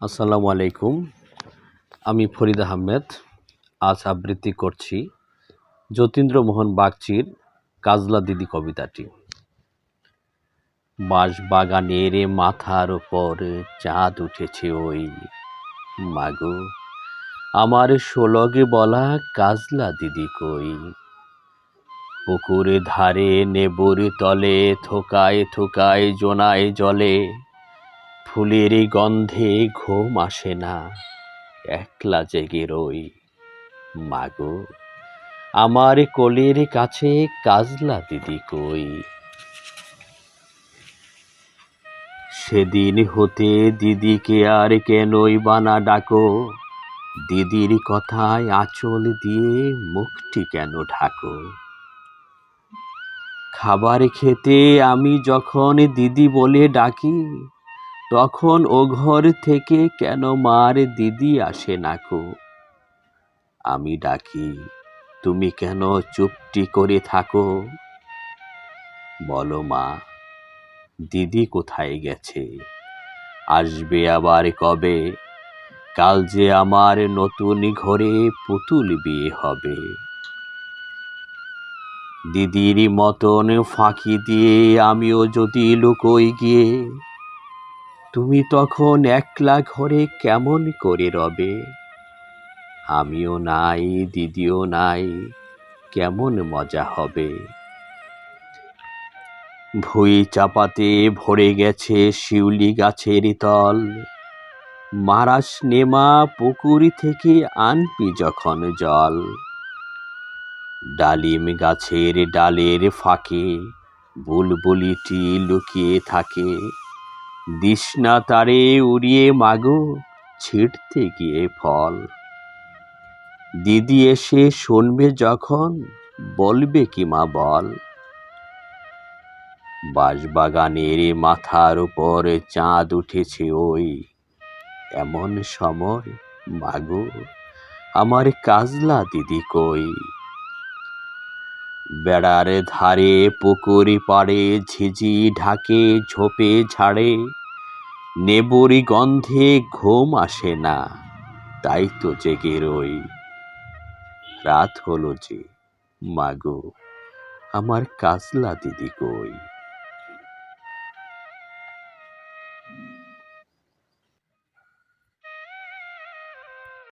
আসসালামু আলাইকুম। আমি ফরিদ আহমেদ। আজ আবৃত্তি করছি যতীন্দ্রমোহন বাগচির কাজলা দিদি কবিতাটি। বাঁশ বাগানের মাথার ওপর চাঁদ উঠেছে ওই। মাগো, আমার সোলগে বলা কাজলা দিদি কই? পুকুরে ধারে নেবুর তলে থোকায় থোকায় জোনায় জলে। ফুলের গন্ধে ঘুম আসে না। একলা জেগে রই। মাগো, আমার কোলের কাছে কাজলা দিদি কই? সেদিন হতে দিদিকে আর কেনই বানা ডাকো? দিদির কথায় আঁচল দিয়ে মুখটি কেন ঢাকো? খাবার খেতে আমি যখন দিদি বলে ডাকি তখন ও ঘর থেকে কেন মার দিদি আসে নাকো আমি ডাকি, তুমি কেন চুপটি করে থাকো? বলো মা, দিদি কোথায় গেছে? আসবে আবার কবে? কাল যে আমার নতুন ঘরে পুতুল বিয়ে হবে। দিদির মতন ফাঁকি দিয়ে আমিও যদি লুকোই গিয়ে তুমি তখন একলা ঘরে কেমন করে রবে? আমিও নাই, দিদিও নাই, কেমন মজা হবে? ভুই চাপাতে ভরে গেছে শিউলি গাছের তল। মারাস নেমা পুকুর থেকে আনপি যখন জল। ডালিম গাছের ডালের ফাঁকে বুলবুলিটি লুকিয়ে থাকে। দিশনা তারে উড়িয়ে মাগো, ছিঁড়তে গিয়ে ফল। দিদি এসে শুনবে যখন, বলবে কি মা বল। বাঁশবাগানের মাথার উপর চাঁদ উঠেছে ওই, এমন সময়, মাগো, আমার কাজলা দিদি কই? বেড়ার ধারে পুকুরি পাড়ে ঝিঝি ঢাকে, ঝোপে ঝাড়ে। নেবরি গন্ধে ঘুম আসে না, তাই তো জেগে রই। রাত হলো যে, মাগো, আমার কাজলা দিদি কই?